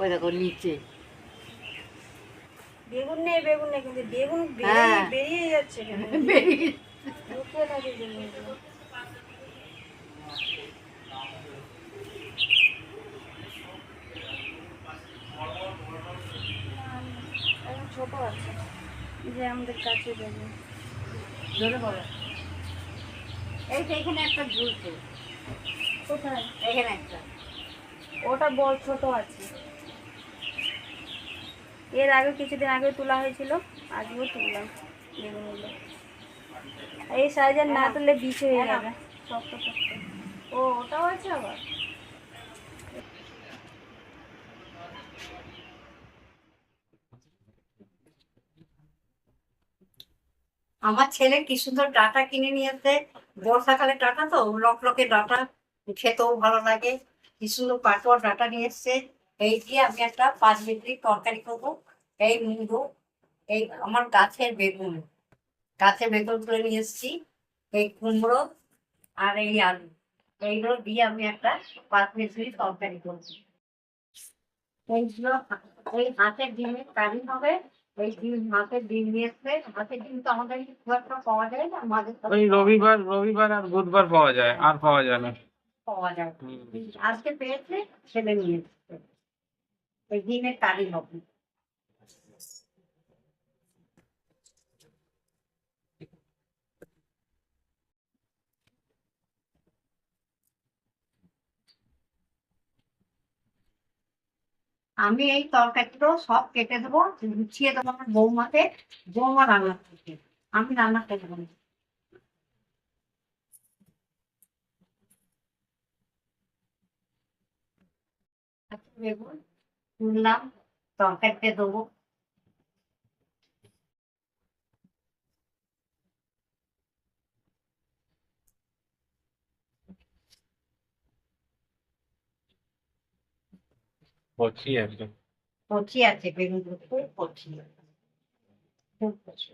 ওই দেখো নিচে। বেগুন নেই বেগুন নেই কিন্তু বেগুন হ্যাঁ। বেরিয়ে বেরিয়ে যাচ্ছে। বেরিয়ে ছোট আছে। যে আমাদের কাছে ধরে বলো। এই এখানে একটা ঝুলছে। কোথায়? এখানে একটা। ওটা বড় ছোট আছে। এর আগে কিছুদিন আগে তোলা হয়েছিল আজকেও তুললাম বেগুনগুলো এই সাইজের না তুললে বিষ হয়ে যাবে। শক্ত শক্ত। ও ওটাও আছে আবার? আমার ছেলে কি সুন্দর ডাটা কিনে নিয়েছে বর্ষাকালে ডাটা তো লকলকে ডাটা খেতেও ভালো লাগে। কি সুন্দর পাটোয়া ডাটা নিয়ে এসছে। এই দিয়ে আমি একটা পাঁচ মিনিট তরকারি করব এই মুগো এই আমার গাছের বেগুন গাছের বেগুন তুলে নিয়ে এসছি এই কুমড়ো আর এই আলু এইগুলো দিয়ে আমি একটা পাঁচ মিনিট তরকারি করব। এইগুলো এই হাঁসের ডিমের কারি হবে এই ডিম মাছের ডিম নিয়ে এসছে মাছের ডিম তো আমাদের খুব একটা পাওয়া যায় না মাঝে ওই রবিবার রবিবার আর বুধবার পাওয়া যায় আর পাওয়া যায় না। পাওয়া যায় আজকে পেয়েছে ছেলে নিয়ে এসছে। এই ডিমের কারি হবে। আমি এই তরকারিগুলো সব কেটে দেবো গুছিয়ে দেবো আমার বৌমাকে বৌমা রান্না করছে আমি রান্না করব। না আচ্ছা, বেগুন। তুললাম তরকারিতে দেবো। কচি আছে। খুব কচি।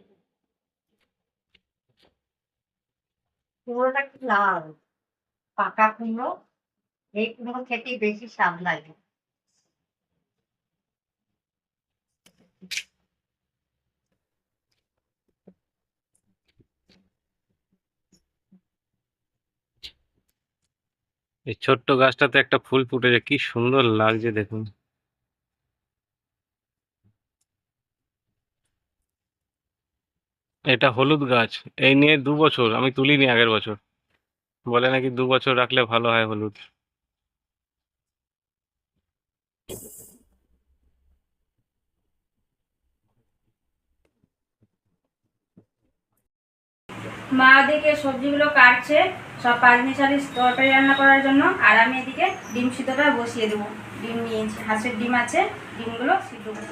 কুমড়োটা একটু লাল পাকা কুমড়ো এই কুমড়ো খেতেই বেশি স্বাদ লাগে। এই ছোট্ট গাছটাতে একটা ফুল ফুটেছে কি সুন্দর লাগছে দেখুন। এটা হলুদ গাছ, এই নিয়ে দু বছর, আমি তুলিনি আগের বছর। বলে নাকি দু বছর রাখলে ভালো হয় হলুদ। মা ওদিকে সবজিগুলো কাটছে। সব পাঁচ মিশালি তরকারি রান্না করার জন্য, আর আমি এদিকে ডিম সিদ্ধটা বসিয়ে দেবো। ডিম নিয়েছি, হাঁসের ডিম আছে, ডিমগুলো সিদ্ধ করে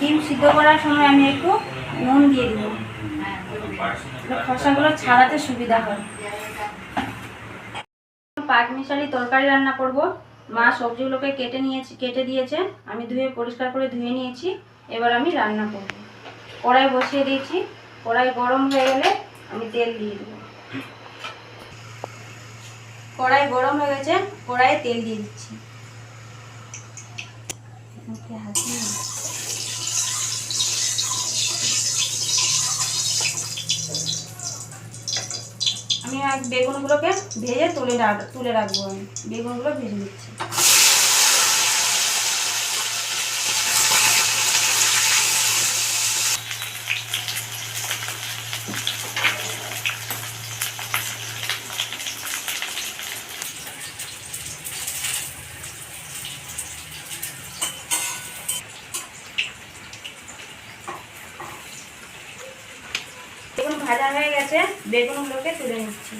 ডিম সিদ্ধ করার সময় আমি একটু নুন দিয়ে দেবো। খসাগুলো ছাড়াতে সুবিধা হয়। পাঁচ মিশালি তরকারি রান্না করব। মা সবজিগুলোকে কেটে নিয়েছি, কেটে দিয়েছে। আমি ধুয়ে, পরিষ্কার করে ধুয়ে নিয়েছি। এবার আমি রান্না করব। কড়াই বসিয়ে দিয়েছি। কড়াই গরম হয়ে গেলে আমি তেল দিয়ে দেবো। কড়াই গরম হয়ে গেছে, কড়াইয়ে তেল দিয়ে দিচ্ছি। আমি আর বেগুনগুলোকে ভেজে তুলে রাখ- তুলে রাখব আমি। বেগুনগুলো ভেজে নিচ্ছি। বেগুন ভাজা হয়ে গেছে। বেগুনগুলোকে তুলে নিচ্ছি।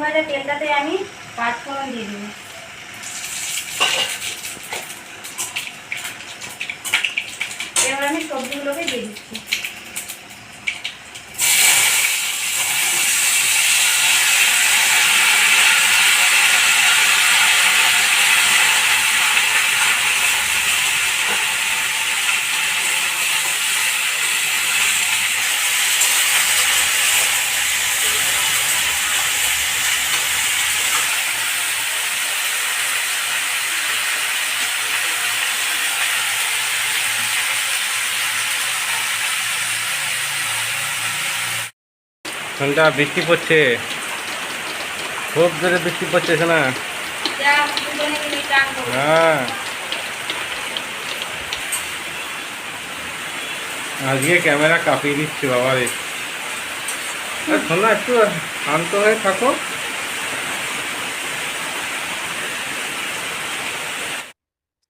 বেগুন যায় তেলটাতে আমি পাঁচফোড়ন দিয়ে দেবো এবার আমি সবজিগুলোকে দিয়ে দিচ্ছি ঠান্ডা বৃষ্টি পড়ছে। খুব জোরে বৃষ্টি পড়ছে না যা দুজনে মিলে চান করব হ্যাঁ। আজকে ক্যামেরা কাঁপিয়ে দিচ্ছে বাবা রে আর শোনো একটু, শান্ত হয়ে থাকো।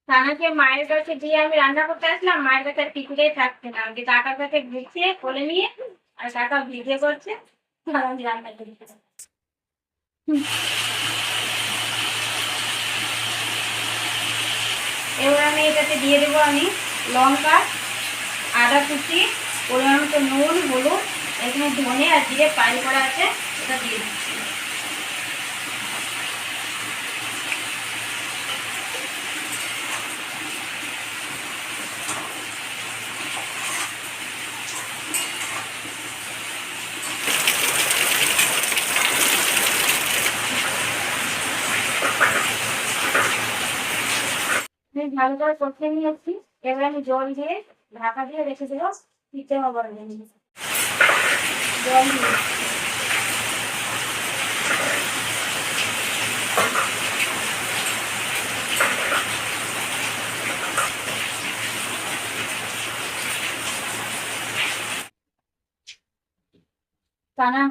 তানাকে মায়ের কাছে দিয়ে আমি রান্না করতে আসলাম, মায়ের কাছে টিফিনেই থাকছে না। কাকার কাছে ঘুরছে কোলে নিয়ে আর কাকা ভিডিও করছে এবার আমি এটাতে দিয়ে দেবো আমি লঙ্কা, আদা কুচি, পরিমাণ মতো নুন, হলুদ, এখানে ধনে আর জিরে পাইল করা আছে, এটা দিয়ে দিচ্ছি বেশ ভালো করে কষিয়ে নিয়েছি। এবার আমি জল দিয়ে ঢাকা দিয়ে রেখে দেবো। দিতে হবে জল দিয়ে।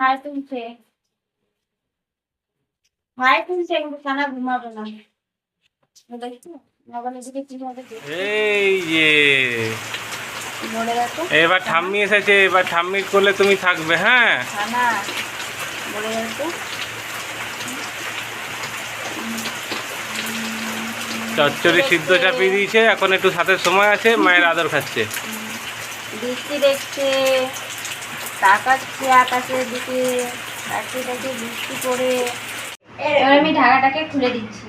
হাই তুলছে হাই তুলছে কিন্তু কানা ঘুমাবে না। দেখছ? এই যে। এবার ঠাম্মি এসেছে এবার ঠাম্মির করলে তুমি থাকবে হ্যাঁ? চচ্চড়ি সিদ্ধ চাপিয়ে দিয়েছে এখন একটু সাথে সময় আছে মায়ের আদর খাচ্ছে। বৃষ্টি দেখছে তাকাচ্ছে আকাশের দিকে তাকিয়ে তাকিয়ে বৃষ্টি পড়ে। আমি ঢাকাটাকে খুলে দিচ্ছি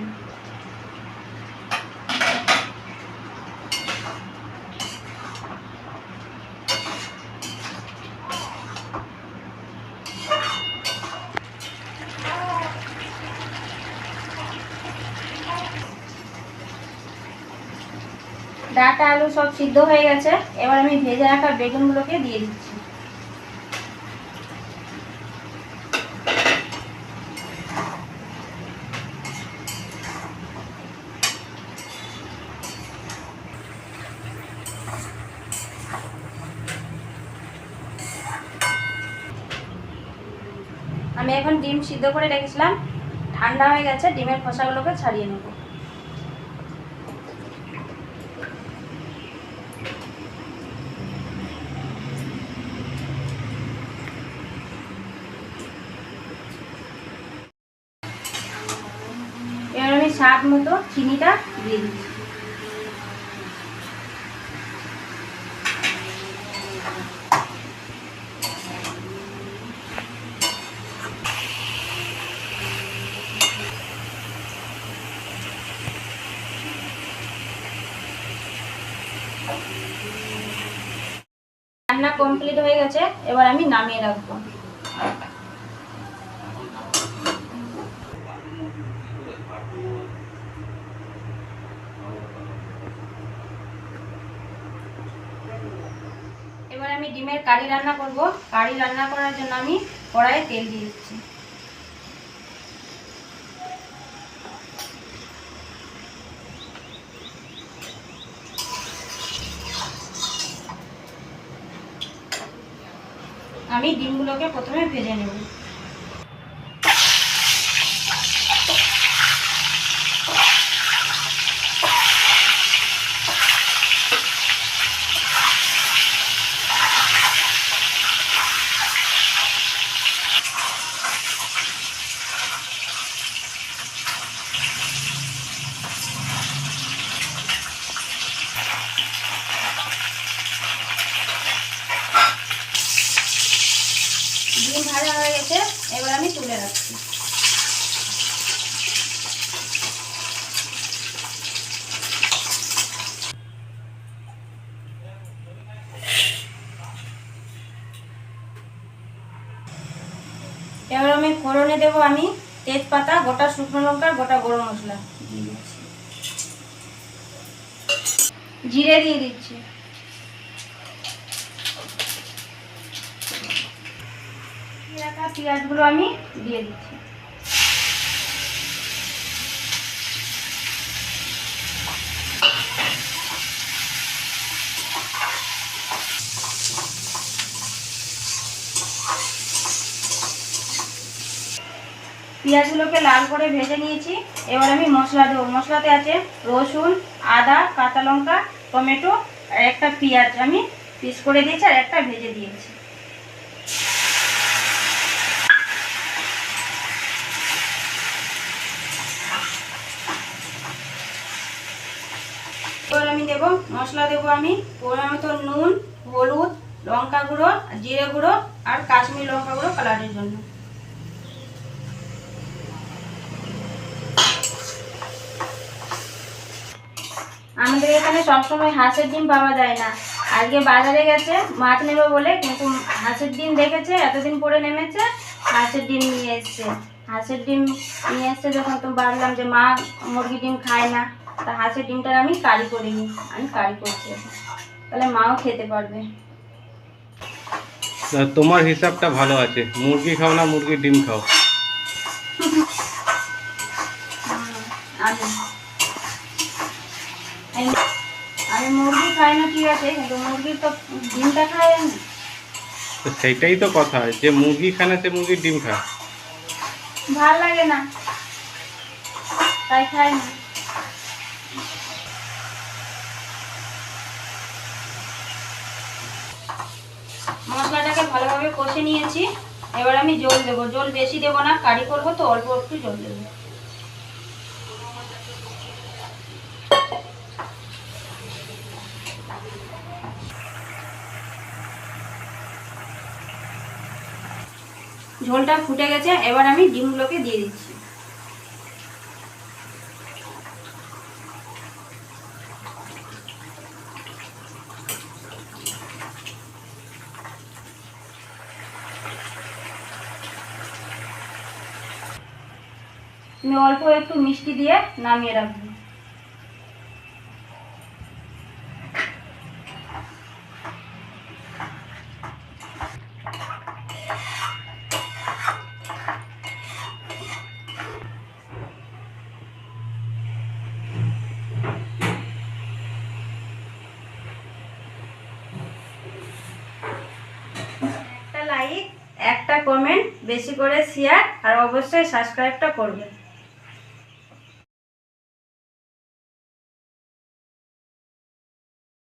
ডাটা আলু সব সিদ্ধ হয়ে গেছে। এবার আমি ভেজে রাখা বেগুনগুলোকে দিয়ে দিচ্ছি। আমি এখন ডিম সিদ্ধ করে রেখেছিলাম। ঠান্ডা হয়ে গেছে, ডিমের খোসাগুলোকে ছাড়িয়ে নেব এবার আমি স্বাদ মতো চিনিটা দিয়ে দিচ্ছি। রান্না কমপ্লিট হয়ে গেছে এবার আমি নামিয়ে রাখব এবার আমি ডিমের কারি রান্না করব। কারি রান্না করার জন্য আমি কড়াইয়ে তেল দিয়ে দিচ্ছি। আমি ডিমগুলোকে প্রথমে ভেজে নেব ডিম ভাজা হয়ে গেছে এবার আমি তুলে রাখছি এবার আমি ফোড়নে দেব আমি তেজপাতা গোটা শুকনো লঙ্কা গোটা গরম মশলা। দিয়ে দিচ্ছি। জিরে দিয়ে দিচ্ছি পেঁয়াজগুলো আমি দিয়ে দিচ্ছি। পেঁয়াজগুলোকে লাল করে ভেজে নিয়েছি। এবার আমি মশলা দেবো। মশলাতে আছে রসুন, আদা, কাঁচা লঙ্কা, টমেটো, আর একটা পেঁয়াজ আমি পিস করে দিয়েছি আর একটা ভেজে দিয়েছি। এবার আমি দেবো, মশলা দেবো আমি পরিমাণ মতো নুন, হলুদ, লঙ্কা গুঁড়ো, জিরে গুঁড়ো আর কাশ্মীর লঙ্কা গুঁড়ো কালারের জন্য। আমাদের এখানে সবসময় হাঁসের ডিম পাওয়া যায় না। আজকে বাজারে গেছে মাছ নেবে বলে কিন্তু হাঁসের ডিম দেখেছে, এতদিন পরে নেমেছে, হাঁসের ডিম নিয়ে এসছে। হাঁসের ডিম নিয়ে এসছে যখন তো ভাবলাম যে মা মুরগি ডিম খায় না, তা হাঁসের ডিমটার আমি কারি করিনি, আমি কারি করছি তাহলে মাও খেতে পারবে। তোমার হিসাবটা ভালো আছে, মুরগি খাও না মুরগির ডিম খাও আমি আমি- আমি মুরগি খাই না ঠিক আছে কিন্তু মুরগির তো ডিমটা খাই আমি তো সেইটাই তো কথা যে মুরগি খায় না সে মুরগির ডিম খায়। ভালো লাগে না তাই খাই না। মশলাটাকে ভালোভাবে কষে নিয়েছি এবার আমি জল দেবো জল বেশি দেবো না কারি করব তো অল্প একটু জল দেবো। ঝোলটা ফুটে গেছে, এবার আমি ডিমগুলোকে দিয়ে দিচ্ছি। আমি অল্প একটু মিষ্টি দিয়ে নামিয়ে রাখব একটা লাইক একটা কমেন্ট বেশি করে শেয়ার আর অবশ্যই সাবস্ক্রাইবটা করবেন।